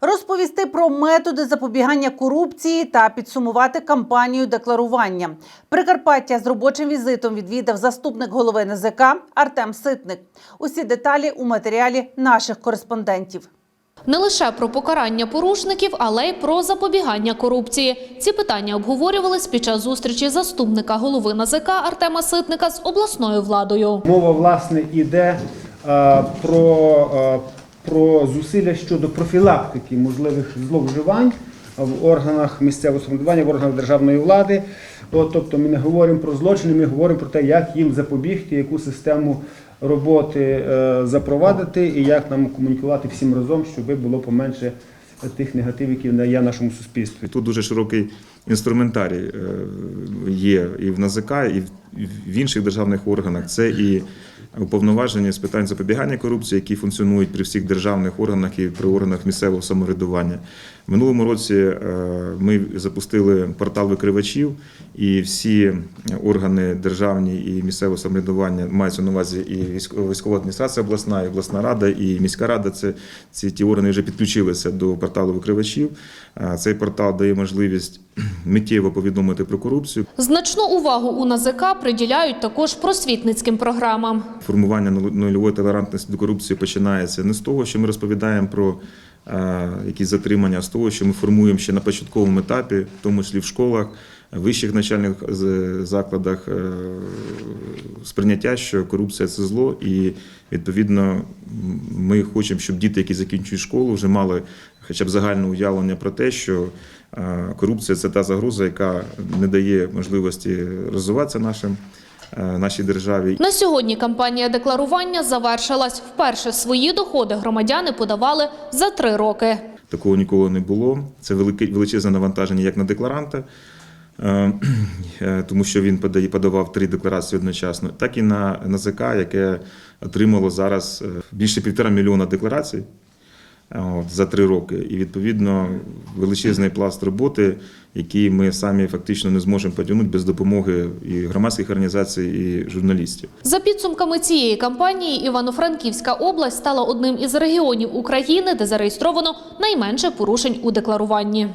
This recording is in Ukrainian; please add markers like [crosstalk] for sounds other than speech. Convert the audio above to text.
розповісти про методи запобігання корупції та підсумувати кампанію декларування. Прикарпаття з робочим візитом відвідав заступник голови НЗК Артем Ситник. Усі деталі у матеріалі наших кореспондентів. Не лише про покарання порушників, але й про запобігання корупції. Ці питання обговорювались під час зустрічі заступника голови НАЗК Артема Ситника з обласною владою. Мова власне іде е, про, е, про зусилля щодо профілактики можливих зловживань в органах місцевого самоврядування, в органах державної влади. От, тобто ми не говоримо про злочини, ми говоримо про те, як їм запобігти, яку систему роботи е, запровадити і як нам комунікувати всім разом, щоб було поменше тих негативів, які є в нашому суспільстві. Тут дуже широкий інструментарій е, є і в НАЗК, і в інших державних органах. Це і уповноваження з питань запобігання корупції, які функціонують при всіх державних органах і при органах місцевого самоврядування. В минулому році е, ми запустили портал викривачів, і всі органи державні і місцевого самоврядування мається на увазі і військова адміністрація обласна, і обласна рада, і міська рада. Це ці ті органи вже підключилися до порталу викривачів. Е, Цей портал дає можливість [clears throat] миттєво повідомити про корупцію. Значну увагу у НАЗК приділяють також просвітницьким програмам. Формування нульової толерантності до корупції починається не з того, що ми розповідаємо про е, якісь затримання, а з того, що ми формуємо ще на початковому етапі, в тому числі в школах, вищих навчальних закладах, е, сприйняття, що корупція це зло, і відповідно ми хочемо, щоб діти, які закінчують школу, вже мали хоча б загальне уявлення про те, що е, корупція це та загроза, яка не дає можливості розвиватися нашим. е, Нашій державі На сьогодні кампанія декларування завершилась. Вперше свої доходи громадяни подавали за три роки. Такого ніколи не було. Це величезне навантаження як на декларанта, е, тому що він подає- подавав три декларації одночасно, так і на НАЗК, яке отримало зараз більше півтора мільйона декларацій от, за три роки. І відповідно величезний пласт роботи, який ми самі фактично не зможемо потягнути без допомоги і громадських організацій, і журналістів. За підсумками цієї кампанії, Івано-Франківська область стала одним із регіонів України, де зареєстровано найменше порушень у декларуванні.